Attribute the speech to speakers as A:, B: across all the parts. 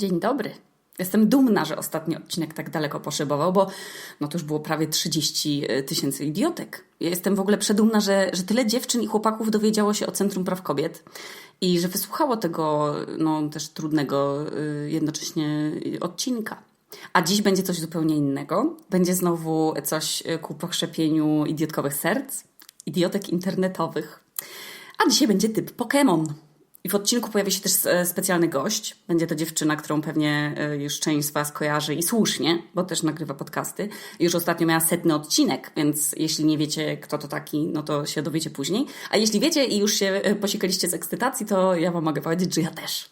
A: Dzień dobry. Jestem dumna, że ostatni odcinek tak daleko poszybował, bo no to już było prawie 30 tysięcy idiotek. Ja jestem w ogóle przedumna, że, że tyle dziewczyn i chłopaków dowiedziało się o Centrum Praw Kobiet i że wysłuchało tego no, też trudnego y, jednocześnie odcinka. A dziś będzie coś zupełnie innego. Będzie znowu coś ku pokrzepieniu idiotkowych serc, idiotek internetowych. A dzisiaj będzie typ Pokémon. I w odcinku pojawi się też e, specjalny gość. Będzie to dziewczyna, którą pewnie e, już część z Was kojarzy i słusznie, bo też nagrywa podcasty. Już ostatnio miała setny odcinek, więc jeśli nie wiecie, kto to taki, no to się dowiecie później. A jeśli wiecie i już się e, posikaliście z ekscytacji, to ja Wam mogę powiedzieć, że ja też.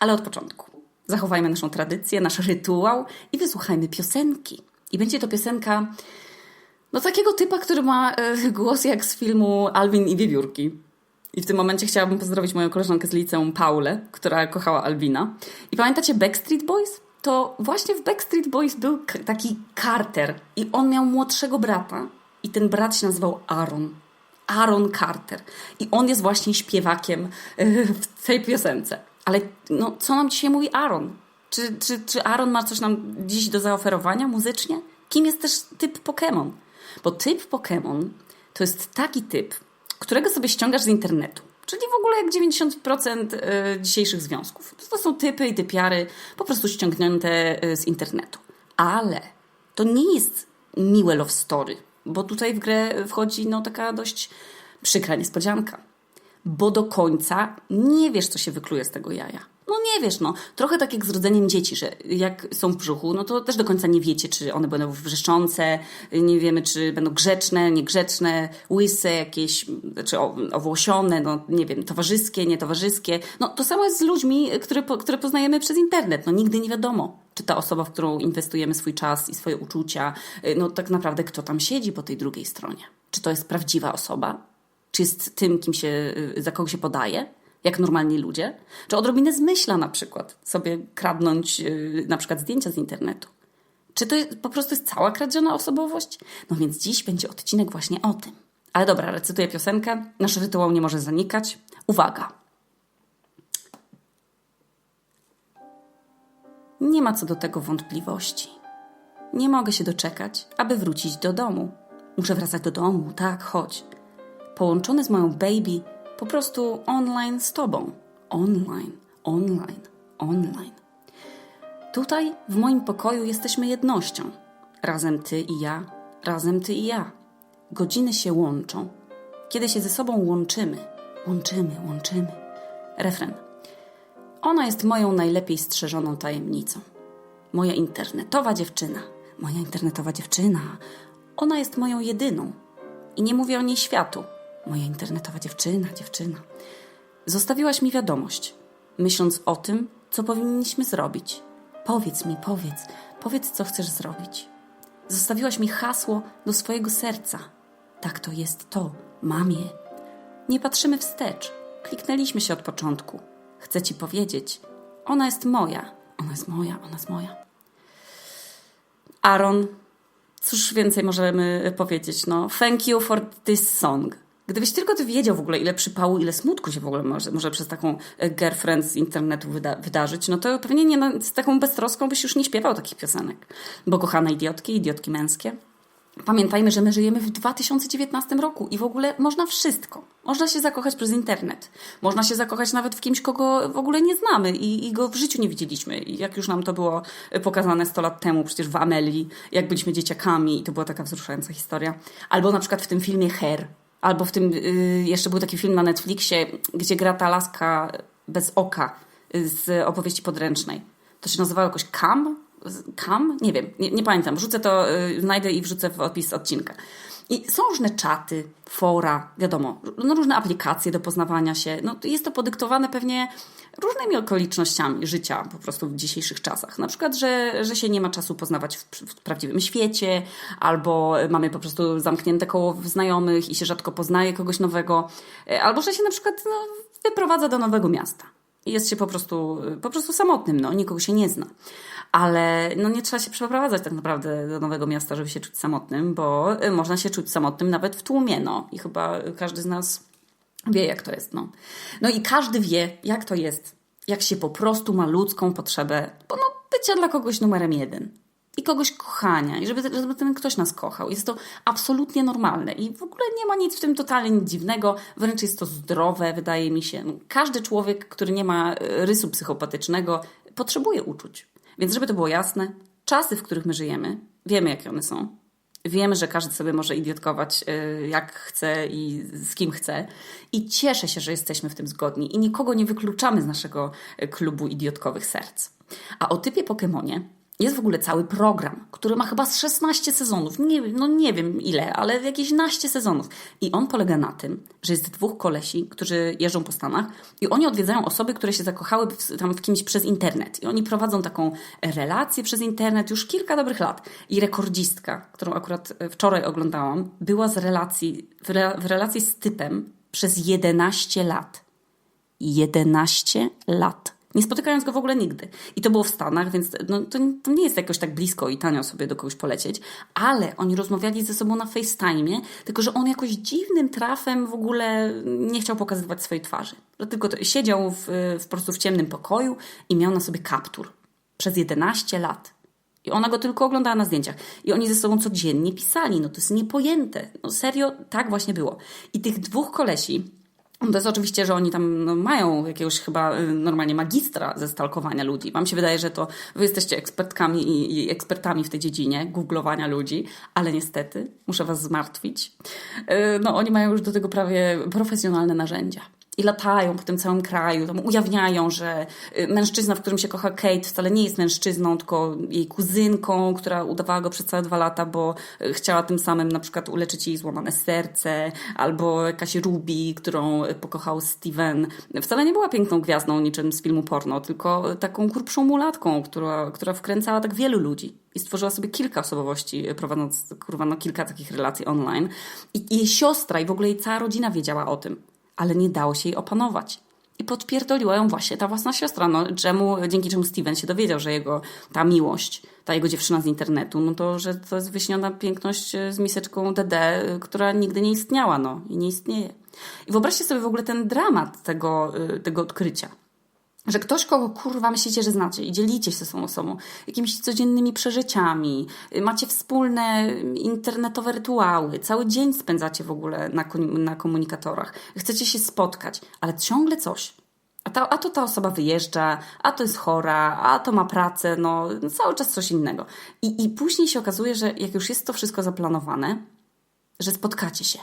A: Ale od początku. Zachowajmy naszą tradycję, nasz rytuał i wysłuchajmy piosenki. I będzie to piosenka no takiego typa, który ma głos jak z filmu Alvin i Wiewiórki. I w tym momencie chciałabym pozdrowić moją koleżankę z liceum, Paulę, która kochała Albina. I pamiętacie Backstreet Boys? To właśnie w Backstreet Boys był taki Carter i on miał młodszego brata i ten brat się nazywał Aaron. Aaron Carter. I on jest właśnie śpiewakiem e, w tej piosence. Ale no, co nam dzisiaj mówi Aaron? Czy, czy, czy Aaron ma coś nam dziś do zaoferowania muzycznie? Kim jest też typ Pokémon? Bo typ Pokémon to jest taki typ, którego sobie ściągasz z internetu. Czyli w ogóle jak 90% y, dzisiejszych związków. To są typy i typiary po prostu ściągnięte y, z internetu. Ale to nie jest miłe love story, bo tutaj w grę wchodzi no, taka dość przykra niespodzianka. Bo do końca nie wiesz, co się wykluje z tego jaja. No nie wiesz, no. Trochę tak jak z rodzeniem dzieci, że jak są w brzuchu, no to też do końca nie wiecie, czy one będą wrzeszczące, nie wiemy, czy będą grzeczne, niegrzeczne, łyse jakieś, czy owłosione, no nie wiem, towarzyskie, nietowarzyskie. No to samo jest z ludźmi, które, które poznajemy przez internet. No nigdy nie wiadomo, czy ta osoba, w którą inwestujemy swój czas i swoje uczucia, no tak naprawdę kto tam siedzi po tej drugiej stronie. Czy to jest prawdziwa osoba? Czy jest tym, kim się, za kogo się podaje? Jak normalni ludzie, czy odrobinę zmyśla na przykład sobie kradnąć yy, na przykład zdjęcia z internetu. Czy to jest, po prostu jest cała kradziona osobowość? No więc dziś będzie odcinek właśnie o tym. Ale dobra, recytuję piosenkę. Nasz rytuał nie może zanikać. Uwaga! Nie ma co do tego wątpliwości. Nie mogę się doczekać, aby wrócić do domu. Muszę wracać do domu, tak, chodź. Połączony z moją baby, po prostu online z Tobą. Online, online, online. Tutaj, w moim pokoju, jesteśmy jednością. Razem Ty i ja, razem Ty i ja. Godziny się łączą. Kiedy się ze sobą łączymy, łączymy, łączymy. Refren. Ona jest moją najlepiej strzeżoną tajemnicą. Moja internetowa dziewczyna. Moja internetowa dziewczyna. Ona jest moją jedyną. I nie mówię o niej światu, Moja internetowa dziewczyna, dziewczyna. Zostawiłaś mi wiadomość, myśląc o tym, co powinniśmy zrobić. Powiedz mi, powiedz, powiedz, co chcesz zrobić. Zostawiłaś mi hasło do swojego serca. Tak to jest to, mamie. Nie patrzymy wstecz. Kliknęliśmy się od początku. Chcę ci powiedzieć, ona jest moja, ona jest moja, ona jest moja. Aaron, cóż więcej możemy powiedzieć? No, thank you for this song. Gdybyś tylko ty wiedział w ogóle, ile przypału, ile smutku się w ogóle może, może przez taką e, girlfriend z internetu wyda wydarzyć, no to pewnie nie, no, z taką beztroską byś już nie śpiewał takich piosenek. Bo kochane idiotki, idiotki męskie, Pamiętajmy, że my żyjemy w 2019 roku i w ogóle można wszystko. Można się zakochać przez internet. Można się zakochać nawet w kimś, kogo w ogóle nie znamy i, i go w życiu nie widzieliśmy. Jak już nam to było pokazane 100 lat temu, przecież w Amelii, jak byliśmy dzieciakami i to była taka wzruszająca historia. Albo na przykład w tym filmie Hair, Albo w tym, y, jeszcze był taki film na Netflixie, gdzie gra ta laska bez oka y, z opowieści podręcznej. To się nazywało jakoś Kam? Kam? Nie wiem, nie, nie pamiętam. Wrzucę to, y, znajdę i wrzucę w opis odcinka. I są różne czaty, fora, wiadomo, no różne aplikacje do poznawania się. No, jest to podyktowane pewnie różnymi okolicznościami życia po prostu w dzisiejszych czasach. Na przykład, że, że się nie ma czasu poznawać w, w prawdziwym świecie, albo mamy po prostu zamknięte koło znajomych i się rzadko poznaje kogoś nowego, e, albo że się na przykład no, wyprowadza do nowego miasta. I jest się po prostu, po prostu samotnym, no, nikogo się nie zna. Ale no, nie trzeba się przeprowadzać tak naprawdę do nowego miasta, żeby się czuć samotnym, bo e, można się czuć samotnym nawet w tłumie, no. I chyba każdy z nas wie, jak to jest. No. no i każdy wie, jak to jest, jak się po prostu ma ludzką potrzebę bo no, bycia dla kogoś numerem jeden i kogoś kochania, i żeby, żeby ten ktoś nas kochał. Jest to absolutnie normalne i w ogóle nie ma nic w tym totalnie nic dziwnego, wręcz jest to zdrowe, wydaje mi się. Każdy człowiek, który nie ma e, rysu psychopatycznego, potrzebuje uczuć. Więc żeby to było jasne, czasy, w których my żyjemy, wiemy jakie one są. Wiemy, że każdy sobie może idiotkować e, jak chce i z kim chce. I cieszę się, że jesteśmy w tym zgodni i nikogo nie wykluczamy z naszego e, klubu idiotkowych serc. A o typie Pokemonie jest w ogóle cały program, który ma chyba z 16 sezonów. Nie, no nie wiem ile, ale jakieś naście sezonów. I on polega na tym, że jest dwóch kolesi, którzy jeżdżą po Stanach i oni odwiedzają osoby, które się zakochały w, tam w kimś przez internet. I oni prowadzą taką relację przez internet już kilka dobrych lat. I rekordzistka, którą akurat e, wczoraj oglądałam, była z relacji, w, re, w relacji z typem przez 11 lat. 11 lat nie spotykając go w ogóle nigdy. I to było w Stanach, więc no, to, to, nie jest jakoś tak blisko i tanio sobie do kogoś polecieć, ale oni rozmawiali ze sobą na FaceTime, tylko że on jakoś dziwnym trafem w ogóle nie chciał pokazywać swojej twarzy. Tylko to, siedział w, w, po prostu w ciemnym pokoju i miał na sobie kaptur przez 11 lat. I ona go tylko oglądała na zdjęciach. I oni ze sobą codziennie pisali. No to jest niepojęte. No serio, tak właśnie było. I tych dwóch kolesi, to jest oczywiście, że oni tam no, mają jakiegoś chyba y, normalnie magistra ze stalkowania ludzi. Wam się wydaje, że to wy jesteście ekspertkami i, i ekspertami w tej dziedzinie googlowania ludzi, ale niestety muszę was zmartwić. Y, no oni mają już do tego prawie profesjonalne narzędzia i latają po tym całym kraju, tam ujawniają, że y, mężczyzna, w którym się kocha Kate, wcale nie jest mężczyzną, tylko jej kuzynką, która udawała go przez całe dwa lata, bo y, chciała tym samym na przykład uleczyć jej złamane serce, albo jakaś Ruby, którą pokochał Steven. Wcale nie była piękną gwiazdą niczym z filmu porno, tylko taką kurpszą mulatką, która, która wkręcała tak wielu ludzi i stworzyła sobie kilka osobowości, prowadząc kurwa, no, kilka takich relacji online. I jej siostra i w ogóle jej cała rodzina wiedziała o tym ale nie dało się jej opanować. I podpierdoliła ją właśnie ta własna siostra, no, czemu, dzięki czemu Steven się dowiedział, że jego ta miłość, ta jego dziewczyna z internetu, no to, że to jest wyśniona piękność z miseczką DD, która nigdy nie istniała, no i nie istnieje. I wyobraźcie sobie w ogóle ten dramat tego, y, tego odkrycia że ktoś, kogo kurwa myślicie, że znacie i dzielicie się z tą osobą jakimiś codziennymi przeżyciami, macie wspólne internetowe rytuały, cały dzień spędzacie w ogóle na, na komunikatorach, chcecie się spotkać, ale ciągle coś. A, ta, a to ta osoba wyjeżdża, a to jest chora, a to ma pracę, no cały czas coś innego. I, I później się okazuje, że jak już jest to wszystko zaplanowane, że spotkacie się.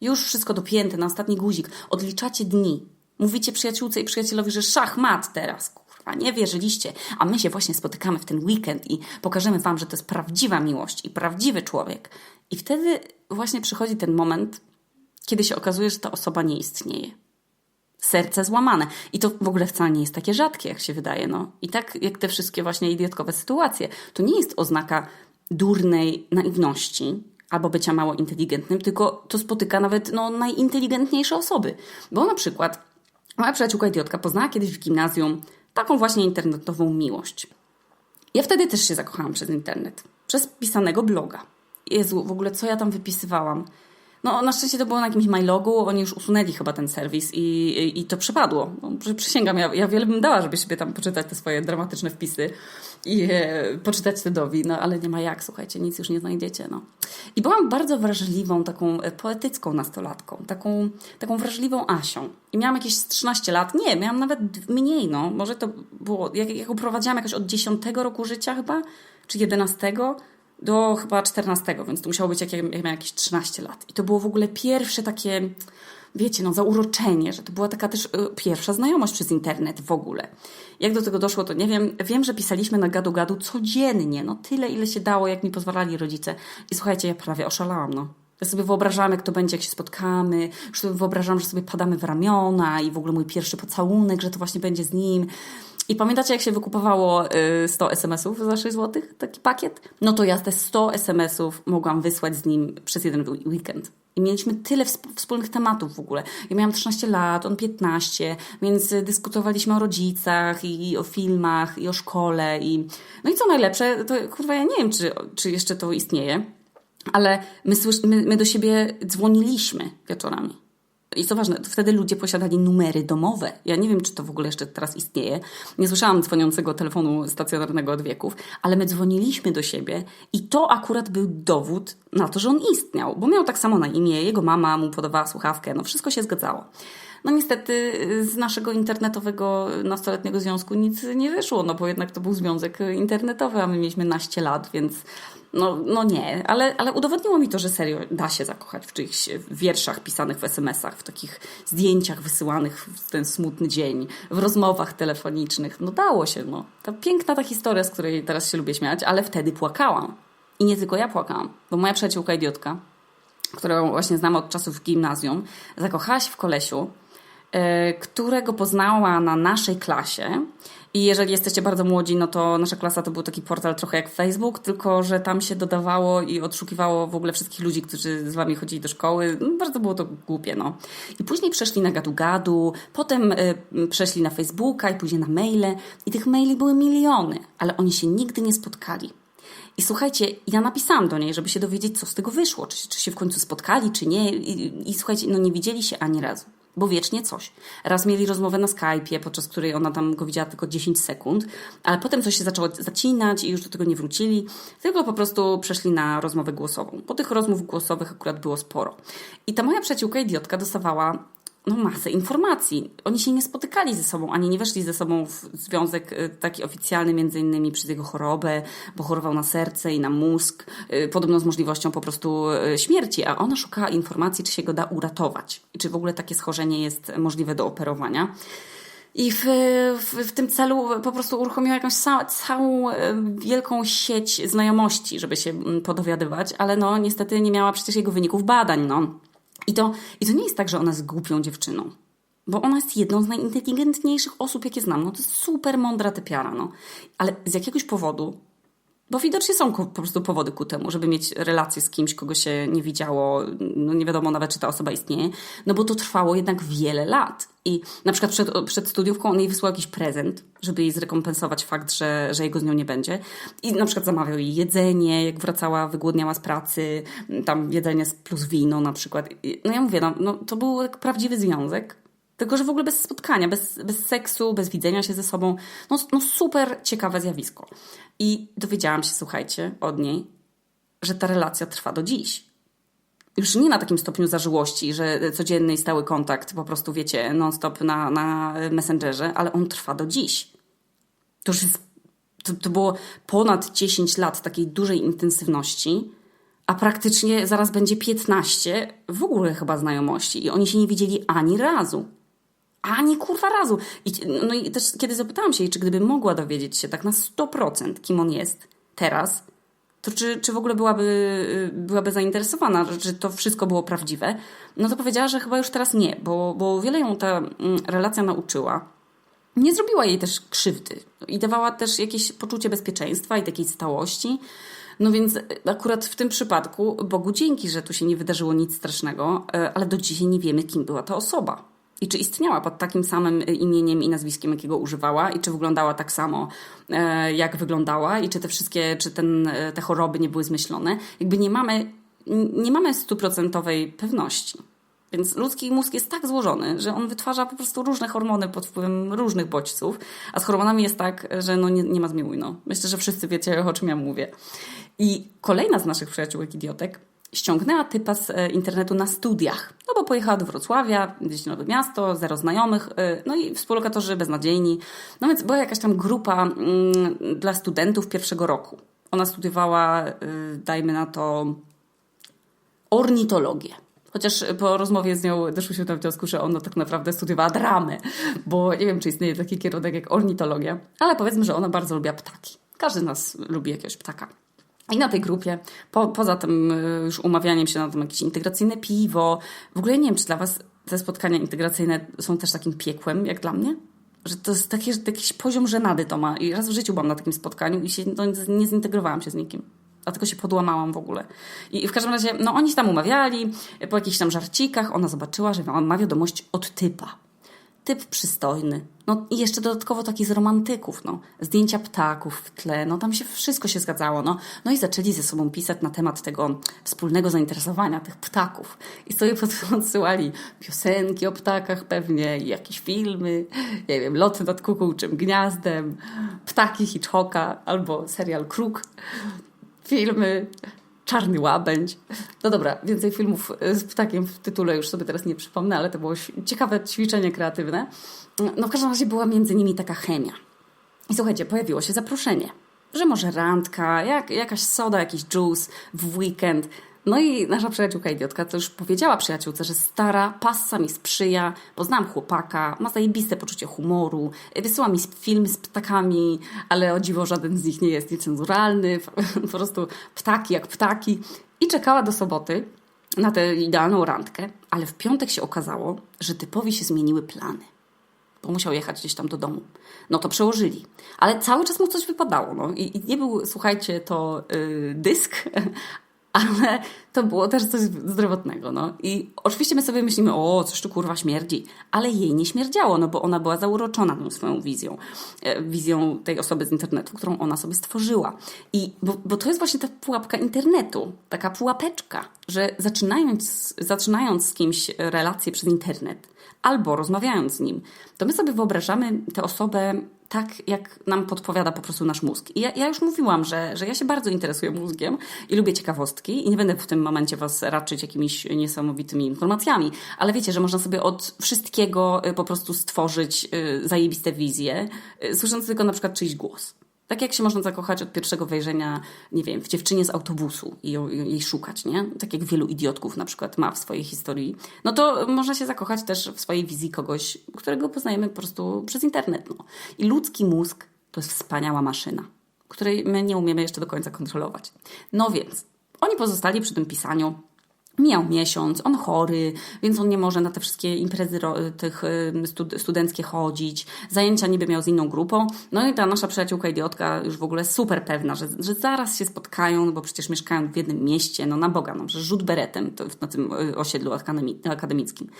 A: Już wszystko dopięte na ostatni guzik, odliczacie dni, Mówicie przyjaciółce i przyjacielowi, że szachmat teraz, kurwa, nie wierzyliście, a my się właśnie spotykamy w ten weekend i pokażemy wam, że to jest prawdziwa miłość i prawdziwy człowiek. I wtedy właśnie przychodzi ten moment, kiedy się okazuje, że ta osoba nie istnieje. Serce złamane. I to w ogóle wcale nie jest takie rzadkie, jak się wydaje. No. I tak jak te wszystkie właśnie idiotkowe sytuacje. To nie jest oznaka durnej naiwności, albo bycia mało inteligentnym, tylko to spotyka nawet no, najinteligentniejsze osoby. Bo na przykład Moja przyjaciółka idiotka poznała kiedyś w gimnazjum taką właśnie internetową miłość. Ja wtedy też się zakochałam przez internet. Przez pisanego bloga. Jezu, w ogóle co ja tam wypisywałam. No, na szczęście to było na jakimś MyLogu, oni już usunęli chyba ten serwis i, i, i to przypadło. No, przysięgam, ja, ja wiele bym dała, żeby sobie tam poczytać te swoje dramatyczne wpisy i e, poczytać Tedowi, no ale nie ma jak, słuchajcie, nic już nie znajdziecie, no. I byłam bardzo wrażliwą, taką e, poetycką nastolatką, taką, taką wrażliwą Asią. I miałam jakieś 13 lat, nie, miałam nawet mniej, no. Może to było, jak, jak uprowadziłam jakoś od 10 roku życia chyba, czy 11, do chyba 14, więc to musiało być jak, miałam jakieś 13 lat. I to było w ogóle pierwsze takie, wiecie, no zauroczenie, że to była taka też y, pierwsza znajomość przez internet w ogóle. Jak do tego doszło, to nie wiem. Wiem, że pisaliśmy na gadu-gadu codziennie, no tyle, ile się dało, jak mi pozwalali rodzice. I słuchajcie, ja prawie oszalałam, no. Ja sobie wyobrażam, jak to będzie, jak się spotkamy. Już sobie wyobrażam, że sobie padamy w ramiona i w ogóle mój pierwszy pocałunek, że to właśnie będzie z nim. I pamiętacie, jak się wykupowało 100 y, SMS-ów za 6 zł, taki pakiet? No to ja te 100 SMS-ów mogłam wysłać z nim przez jeden weekend. I mieliśmy tyle wspólnych tematów w ogóle. Ja miałam 13 lat, on 15, więc dyskutowaliśmy o rodzicach i o filmach i o szkole. I... No i co najlepsze, to kurwa ja nie wiem, czy, czy jeszcze to istnieje, ale my, my, my do siebie dzwoniliśmy wieczorami I co ważne, wtedy ludzie posiadali numery domowe. Ja nie wiem, czy to w ogóle jeszcze teraz istnieje. Nie słyszałam dzwoniącego telefonu stacjonarnego od wieków, ale my dzwoniliśmy do siebie i to akurat był dowód na to, że on istniał, bo miał tak samo na imię, jego mama mu podawała słuchawkę, no wszystko się zgadzało. No niestety z naszego internetowego nastoletniego związku nic nie wyszło, no bo jednak to był związek internetowy, a my mieliśmy naście lat, więc no, no nie, ale, ale udowodniło mi to, że serio da się zakochać w czyichś wierszach pisanych w SMS-ach, w takich zdjęciach wysyłanych w ten smutny dzień, w rozmowach telefonicznych. No dało się, no. To piękna ta historia, z której teraz się lubię śmiać, ale wtedy płakałam. I nie tylko ja płakałam, bo moja przyjaciółka idiotka, którą właśnie znam od czasów gimnazjum, zakochała się w kolesiu, yy, którego poznała na naszej klasie i jeżeli jesteście bardzo młodzi, no to nasza klasa to był taki portal trochę jak Facebook, tylko że tam się dodawało i odszukiwało w ogóle wszystkich ludzi, którzy z wami chodzili do szkoły. No, bardzo było to głupie, no. I później przeszli na gadu-gadu, potem y, przeszli na Facebooka i później na maile. I tych maili były miliony, ale oni się nigdy nie spotkali. I słuchajcie, ja napisałam do niej, żeby się dowiedzieć, co z tego wyszło, czy, czy się w końcu spotkali, czy nie. I, I, słuchajcie, no nie widzieli się ani razu bo wiecznie coś. Raz mieli rozmowę na Skype'ie, podczas której ona tam go widziała tylko 10 sekund, ale potem coś się zaczęło zacinać i już do tego nie wrócili, tylko po prostu przeszli na rozmowę głosową. Po tych rozmów głosowych akurat było sporo. I ta moja przyjaciółka idiotka dostawała no, masę informacji. Oni się nie spotykali ze sobą, ani nie weszli ze sobą w związek y, taki oficjalny, między innymi przez jego chorobę, bo chorował na serce i na mózg, y, podobno z możliwością po prostu y, śmierci, a ona szukała informacji, czy się go da uratować i czy w ogóle takie schorzenie jest możliwe do operowania. I w, w, w, tym celu po prostu uruchomiła jakąś całą wielką sieć znajomości, żeby się mm, podowiadywać, ale no niestety nie miała przecież jego wyników badań, no. I to, I to nie jest tak, że ona jest głupią dziewczyną. Bo ona jest jedną z najinteligentniejszych osób, jakie znam. No to jest super mądra typiara, no. Ale z jakiegoś powodu, bo widocznie są po prostu powody ku temu, żeby mieć relację z kimś, kogo się nie widziało, no nie wiadomo nawet, czy ta osoba istnieje, no bo to trwało jednak wiele lat. I na przykład przed, przed studiówką on jej wysłał jakiś prezent, żeby jej zrekompensować fakt, że, że jego z nią nie będzie. I na przykład zamawiał jej jedzenie, jak wracała wygłodniała z pracy, tam jedzenie plus wino na przykład. No ja mówię, no, no to był prawdziwy związek, tylko, że w ogóle bez spotkania, bez, bez seksu, bez widzenia się ze sobą. No, no super ciekawe zjawisko. I dowiedziałam się, słuchajcie, od niej, że ta relacja trwa do dziś już nie na takim stopniu zażyłości, że codzienny i stały kontakt, po prostu wiecie, non-stop na, na Messengerze, ale on trwa do dziś. To już jest, to, to było ponad 10 lat takiej dużej intensywności, a praktycznie zaraz będzie 15 w ogóle chyba znajomości i oni się nie widzieli ani razu. Ani kurwa razu. I, no i też kiedy zapytałam się jej, czy gdyby mogła dowiedzieć się tak na 100% kim on jest teraz, to czy, czy w ogóle byłaby, y, byłaby zainteresowana, że to wszystko było prawdziwe, no to powiedziała, że chyba już teraz nie, bo, bo wiele ją ta mm, relacja nauczyła. Nie zrobiła jej też krzywdy i dawała też jakieś poczucie bezpieczeństwa i takiej stałości. No więc akurat w tym przypadku Bogu dzięki, że tu się nie wydarzyło nic strasznego, e, ale do dzisiaj nie wiemy, kim była ta osoba i czy istniała pod takim samym imieniem i nazwiskiem, jakiego używała, i czy wyglądała tak samo, e, jak wyglądała, i czy te wszystkie, czy ten, e, te choroby nie były zmyślone. Jakby nie mamy, nie mamy stuprocentowej pewności. Więc ludzki mózg jest tak złożony, że on wytwarza po prostu różne hormony pod wpływem różnych bodźców, a z hormonami jest tak, że no nie, nie ma zmiłuj. No. Myślę, że wszyscy wiecie, o czym ja mówię. I kolejna z naszych przyjaciółek idiotek ściągnęła typa z e, internetu na studiach. No bo pojechała do Wrocławia, gdzieś nowe miasto, zero znajomych, e, no i współlokatorzy beznadziejni. No więc była jakaś tam grupa mm, dla studentów pierwszego roku. Ona studiowała, y, dajmy na to, ornitologię. Chociaż po rozmowie z nią doszło do wniosku, że ona tak naprawdę studiowała dramę, bo nie wiem, czy istnieje taki kierunek jak ornitologia, ale powiedzmy, że ona bardzo lubiła ptaki. Każdy z nas lubi jakiegoś ptaka. I na tej grupie, po, poza tym y, już umawianiem się na tam jakieś integracyjne piwo, w ogóle nie wiem, czy dla Was te spotkania integracyjne są też takim piekłem, jak dla mnie? Że to jest taki, jakiś poziom żenady to ma. I raz w życiu byłam na takim spotkaniu i się no, nie zintegrowałam się z nikim. Dlatego się podłamałam w ogóle. I w każdym razie, no oni się tam umawiali, po jakichś tam żarcikach ona zobaczyła, że ma wiadomość od typa. Typ przystojny. No i jeszcze dodatkowo taki z romantyków, no. Zdjęcia ptaków w tle, no tam się wszystko się zgadzało, no. No i zaczęli ze sobą pisać na temat tego wspólnego zainteresowania tych ptaków. I sobie podsyłali piosenki o ptakach pewnie, i jakieś filmy, nie wiem, loty nad kukułczym gniazdem, ptaki Hitchcocka albo serial Kruk, filmy Czarny Łabędź. No dobra, więcej filmów z ptakiem w tytule już sobie teraz nie przypomnę, ale to było ciekawe ćwiczenie kreatywne. No w każdym razie była między nimi taka chemia. I słuchajcie, pojawiło się zaproszenie, że może randka, jak, jakaś soda, jakiś juice w weekend. No i nasza przyjaciółka idiotka to już powiedziała przyjaciółce, że stara passa mi sprzyja, bo znam chłopaka, ma zajebiste poczucie humoru, wysyła mi film z ptakami, ale o dziwo żaden z nich nie jest niecenzuralny, po prostu ptaki jak ptaki. I czekała do soboty na tę idealną randkę, ale w piątek się okazało, że typowi się zmieniły plany bo musiał jechać gdzieś tam do domu. No to przełożyli. Ale cały czas mu coś wypadało. No. I, i nie był, słuchajcie, to yy, dysk, ale to było też coś zdrowotnego, no. I oczywiście my sobie myślimy, o, coś tu kurwa śmierdzi, ale jej nie śmierdziało, no bo ona była zauroczona tą swoją wizją, e, wizją tej osoby z internetu, którą ona sobie stworzyła. I, bo, bo to jest właśnie ta pułapka internetu, taka pułapeczka, że zaczynając, zaczynając z kimś relację przez internet, albo rozmawiając z nim, to my sobie wyobrażamy tę osobę tak, jak nam podpowiada po prostu nasz mózg. I ja, ja, już mówiłam, że, że ja się bardzo interesuję mózgiem i lubię ciekawostki i nie będę w tym momencie Was raczyć jakimiś niesamowitymi informacjami, ale wiecie, że można sobie od wszystkiego y, po prostu stworzyć y, zajebiste wizje, y, słysząc tylko na przykład czyjś głos. Tak jak się można zakochać od pierwszego wejrzenia, nie wiem, w dziewczynie z autobusu i jej szukać, nie? Tak jak wielu idiotków na przykład ma w swojej historii. No to można się zakochać też w swojej wizji kogoś, którego poznajemy po prostu przez internet. No. I ludzki mózg to jest wspaniała maszyna, której my nie umiemy jeszcze do końca kontrolować. No więc, oni pozostali przy tym pisaniu Mijał miesiąc, on chory, więc on nie może na te wszystkie imprezy tych studenckie chodzić. Zajęcia niby miał z inną grupą. No i ta nasza przyjaciółka idiotka już w ogóle super pewna, że, że zaraz się spotkają, bo przecież mieszkają w jednym mieście, no na Boga, no, że rzut beretem to, na tym y, osiedlu akademickim.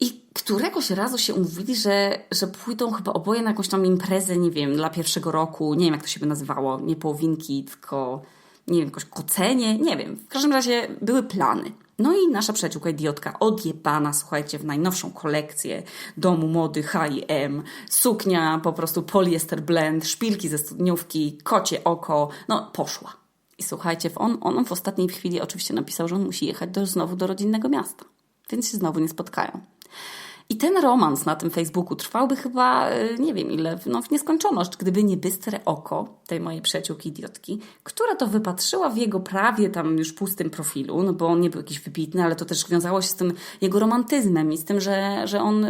A: I któregoś razu się umówili, że, że pójdą chyba oboje na jakąś tam imprezę, nie wiem, dla pierwszego roku, nie wiem jak to się by nazywało, nie połowinki, tylko nie wiem, jakoś kocenie, nie wiem. W każdym razie były plany. No i nasza przyjaciółka idiotka odjebana, słuchajcie, w najnowszą kolekcję domu mody H&M, suknia po prostu poliester blend, szpilki ze studniówki, kocie oko, no poszła. I słuchajcie, on, on w ostatniej chwili oczywiście napisał, że on musi jechać do, znowu do rodzinnego miasta, więc się znowu nie spotkają. I ten romans na tym Facebooku trwałby chyba, e, nie wiem ile, no w nieskończoność, gdyby nie bystre oko tej mojej przyjaciółki idiotki, która to wypatrzyła w jego prawie tam już pustym profilu, no bo on nie był jakiś wybitny, ale to też wiązało się z tym jego romantyzmem i z tym, że, że on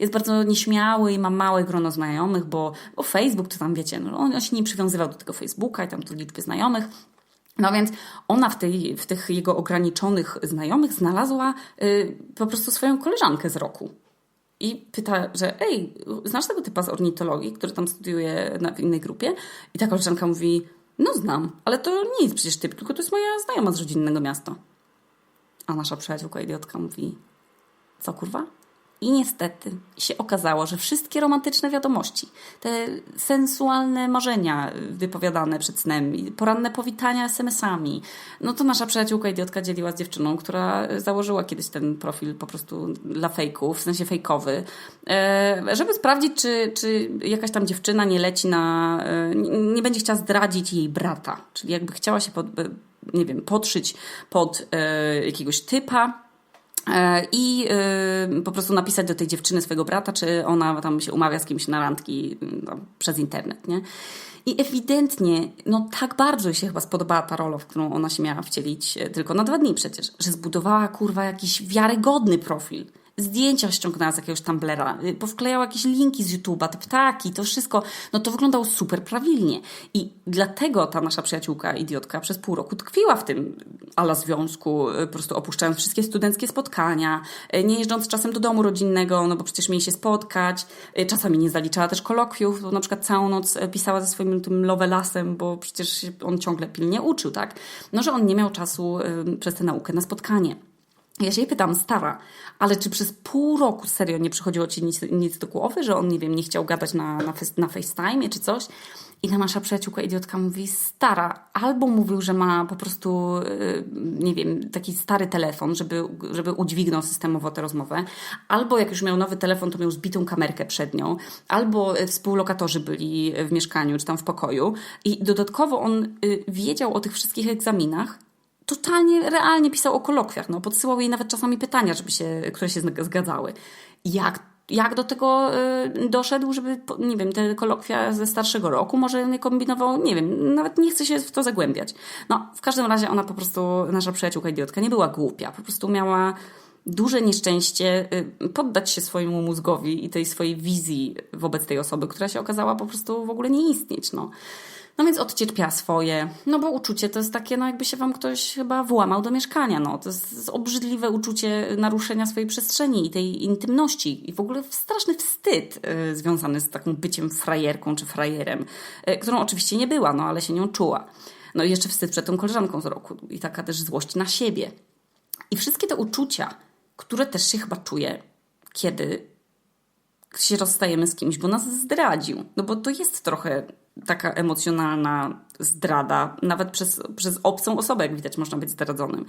A: jest bardzo nieśmiały i ma małe grono znajomych, bo, bo Facebook to tam wiecie, no on, się nie przywiązywał do tego Facebooka i tam do liczby znajomych, no więc ona w, tej, w tych jego ograniczonych znajomych znalazła y, po prostu swoją koleżankę z roku. I pyta, że ej, znasz tego typa z ornitologii, który tam studiuje na, w innej grupie? I ta koleżanka mówi, no znam, ale to nie jest przecież typ, tylko to jest moja znajoma z rodzinnego miasta. A nasza przyjaciółka idiotka mówi, co kurwa? I niestety się okazało, że wszystkie romantyczne wiadomości, te sensualne marzenia wypowiadane przed snem, poranne powitania SMS-ami, no to nasza przyjaciółka idiotka dzieliła z dziewczyną, która założyła kiedyś ten profil po prostu dla fejków, w sensie fejkowy, e, żeby sprawdzić, czy, czy jakaś tam dziewczyna nie leci na, e, nie będzie chciała zdradzić jej brata, czyli jakby chciała się pod, e, nie wiem, podszyć pod jakiegoś typa, i y, po prostu napisać do tej dziewczyny swojego brata, czy ona tam się umawia z kimś na randki no, przez internet, nie? I ewidentnie, no tak bardzo się chyba spodobała ta rola, w którą ona się miała wcielić, e, tylko na dwa dni przecież, że zbudowała kurwa jakiś wiarygodny profil zdjęcia ściągnęła z jakiegoś Tumblera, y, powklejała jakieś linki z YouTube'a, te ptaki, to wszystko, no to wyglądało super prawilnie. I dlatego ta nasza przyjaciółka, idiotka, przez pół roku tkwiła w tym ala związku, y, po prostu opuszczając wszystkie studenckie spotkania, y, nie jeżdżąc czasem do domu rodzinnego, no bo przecież mieli się spotkać, czasami nie zaliczała też kolokwiów, bo na przykład całą noc pisała ze swoim tym lovelasem, bo przecież on ciągle pilnie uczył, tak? No, że on nie miał czasu przez tę naukę na spotkanie. Ja się jej pytam, stara, ale czy przez pół roku serio nie przychodziło ci nic, nic do głowy, że on, nie wiem, nie chciał gadać na, na, na FaceTime czy coś? I ta nasza przyjaciółka idiotka mówi, stara, albo mówił, że ma po prostu, y, nie wiem, taki stary telefon, żeby, żeby udźwignął systemowo tę rozmowę, albo jak już miał nowy telefon, to miał zbitą kamerkę przed nią, albo współlokatorzy byli w mieszkaniu czy tam w pokoju. I dodatkowo on y, wiedział o tych wszystkich egzaminach, totalnie realnie pisał o kolokwiach. No, podsyłał jej nawet czasami pytania, żeby się, które się zgadzały. Jak, jak do tego y, doszedł, żeby, nie wiem, te kolokwia ze starszego roku może nie kombinował? Nie wiem, nawet nie chcę się w to zagłębiać. No, w każdym razie ona po prostu, nasza przyjaciółka idiotka, nie była głupia. Po prostu miała duże nieszczęście y, poddać się swojemu mózgowi i tej swojej wizji wobec tej osoby, która się okazała po prostu w ogóle nie istnieć. No. No więc odcierpiała swoje, no bo uczucie to jest takie, no jakby się wam ktoś chyba włamał do mieszkania, no. To jest obrzydliwe uczucie naruszenia swojej przestrzeni i tej intymności i w ogóle straszny wstyd y, związany z takim byciem frajerką czy frajerem, y, którą oczywiście nie była, no ale się nią czuła. No i jeszcze wstyd przed tą koleżanką z roku i taka też złość na siebie. I wszystkie te uczucia, które też się chyba czuje, kiedy się rozstajemy z kimś, bo nas zdradził. No bo to jest trochę taka emocjonalna zdrada, nawet przez, przez obcą osobę, jak widać, można być zdradzonym.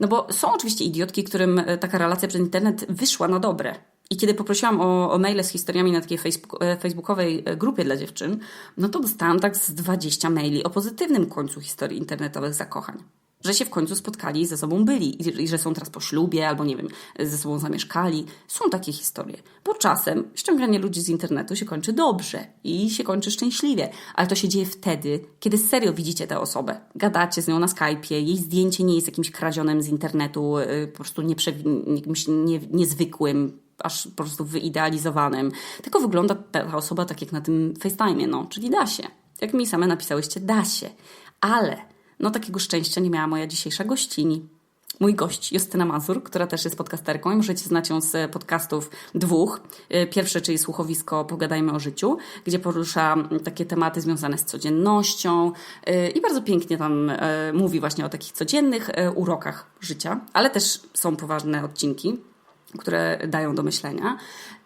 A: No bo są oczywiście idiotki, którym e, taka relacja przez internet wyszła na dobre. I kiedy poprosiłam o, o maile z historiami na takiej Facebook, e, facebookowej e, grupie dla dziewczyn, no to dostałam tak z 20 maili o pozytywnym końcu historii internetowych zakochań że się w końcu spotkali, ze sobą byli i, i, że są teraz po ślubie albo nie wiem, ze sobą zamieszkali. Są takie historie. Bo czasem ściąganie ludzi z internetu się kończy dobrze i się kończy szczęśliwie, ale to się dzieje wtedy, kiedy serio widzicie tę osobę. Gadacie z nią na Skype'ie, jej zdjęcie nie jest jakimś kradzionym z internetu, yy, po prostu jakimś nie, niezwykłym, aż po prostu wyidealizowanym, tylko wygląda ta osoba tak jak na tym FaceTime, no, czyli da się. Jak mi same napisałyście, da się. Ale no takiego szczęścia nie miała moja dzisiejsza gościni. Mój gość, Justyna Mazur, która też jest podcasterką i możecie znać ją z podcastów dwóch. Y, pierwsze, czyli słuchowisko Pogadajmy o życiu, gdzie porusza takie tematy związane z codziennością y, i bardzo pięknie tam y, mówi właśnie o takich codziennych urokach życia, ale też są poważne odcinki które dają do myślenia.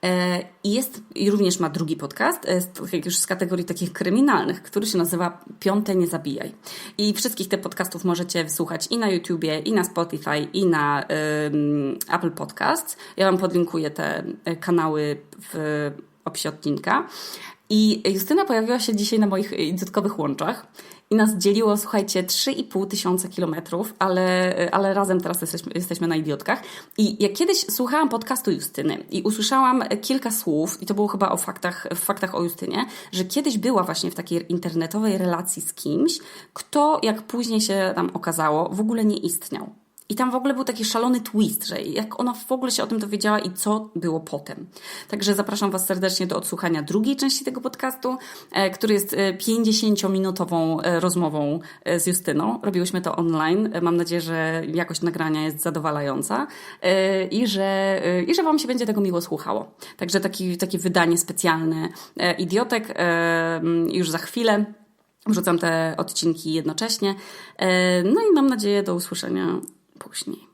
A: E, I jest, i również ma drugi podcast, e, już z kategorii takich kryminalnych, który się nazywa Piąte Nie Zabijaj. I wszystkich tych podcastów możecie wysłuchać i na YouTubie, i na Spotify, i na um, Apple Podcasts. Ja Wam podlinkuję te e, kanały w opisie odcinka. I Justyna pojawiła się dzisiaj na moich dodatkowych łączach i nas dzieliło, słuchajcie, 3,5 tysiąca kilometrów, ale, ale razem teraz jesteśmy, jesteśmy na idiotkach. I jak kiedyś słuchałam podcastu Justyny i usłyszałam kilka słów, i to było chyba o faktach, w faktach o Justynie, że kiedyś była właśnie w takiej internetowej relacji z kimś, kto, jak później się tam okazało, w ogóle nie istniał. I tam w ogóle był taki szalony twist, że jak ona w ogóle się o tym dowiedziała i co było potem. Także zapraszam Was serdecznie do odsłuchania drugiej części tego podcastu, e, który jest 50-minutową e, e, rozmową z Justyną. Robiłyśmy to online. Mam nadzieję, że jakość nagrania jest zadowalająca i że, i że Wam się będzie tego miło słuchało. Także taki, takie wydanie specjalne Idiotek już za chwilę. Wrzucam te odcinki jednocześnie. No i mam nadzieję do usłyszenia później.